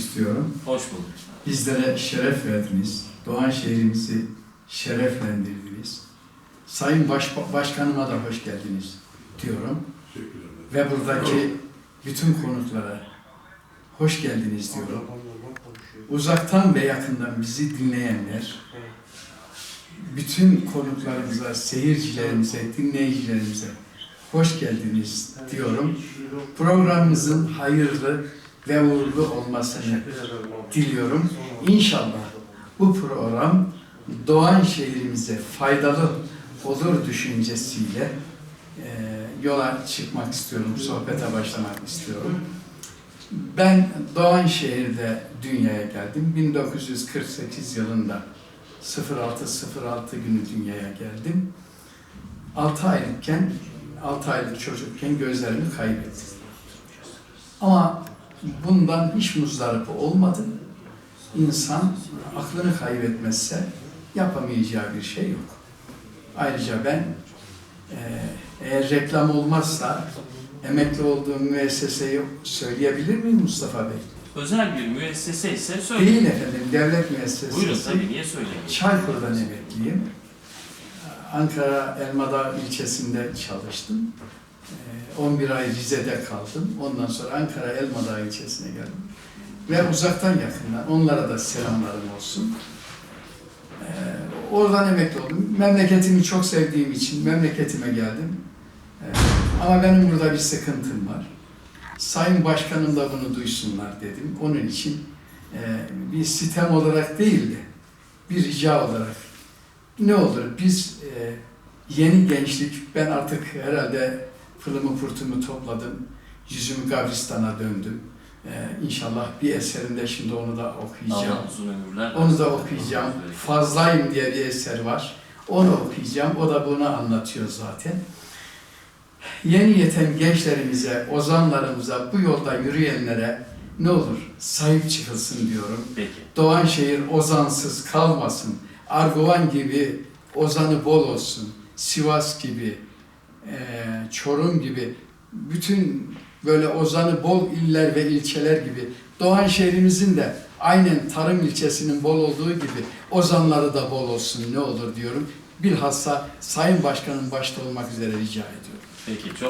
istiyorum. Hoş bulduk. Bizlere şeref verdiniz. Doğan şehrimizi şereflendirdiniz. Sayın Baş, Başkanıma da hoş geldiniz diyorum. Ve buradaki bütün konuklara hoş geldiniz diyorum. Uzaktan ve yakından bizi dinleyenler, bütün konuklarımıza, seyircilerimize, dinleyicilerimize hoş geldiniz diyorum. Programımızın hayırlı ve uğurlu olmasını diliyorum. İnşallah bu program Doğan şehrimize faydalı olur düşüncesiyle e, yola çıkmak istiyorum, sohbete başlamak istiyorum. Ben Doğan şehirde dünyaya geldim. 1948 yılında 06.06 günü dünyaya geldim. 6 aylıkken, 6 aylık çocukken gözlerimi kaybettim. Ama bundan hiç muzdarip olmadım. İnsan aklını kaybetmezse yapamayacağı bir şey yok. Ayrıca ben e, eğer reklam olmazsa emekli olduğum müesseseyi söyleyebilir miyim Mustafa Bey? Özel bir müessese ise söyleyin. Değil efendim, devlet müessesesi. Buyurun tabii niye söylemeyin? Çaykur'dan emekliyim. Ankara Elmadağ ilçesinde çalıştım. Ee, 11 ay Rize'de kaldım. Ondan sonra Ankara Elmadağ ilçesine geldim. Ve uzaktan yakından onlara da selamlarım olsun. Ee, Oradan emekli oldum. Memleketimi çok sevdiğim için memleketime geldim. Ee, Ama benim burada bir sıkıntım var. Sayın Başkanım da bunu duysunlar dedim. Onun için e, bir sitem olarak değil de bir rica olarak ne olur biz e, yeni gençlik ben artık herhalde pılımı pırtımı topladım yüzümü Kabristan'a döndüm e, inşallah bir eserimde şimdi onu da okuyacağım Allah uzun ömürler. onu da okuyacağım Fazlayım diye bir eser var onu okuyacağım o da bunu anlatıyor zaten yeni yeten gençlerimize ozanlarımıza bu yolda yürüyenlere ne olur sahip çıkılsın diyorum Peki. Doğanşehir ozansız kalmasın. Arguvan gibi ozanı bol olsun. Sivas gibi, eee, Çorum gibi bütün böyle ozanı bol iller ve ilçeler gibi Doğan şehrimizin de aynen tarım ilçesinin bol olduğu gibi ozanları da bol olsun ne olur diyorum. Bilhassa Sayın Başkan'ın başta olmak üzere rica ediyorum. Peki çok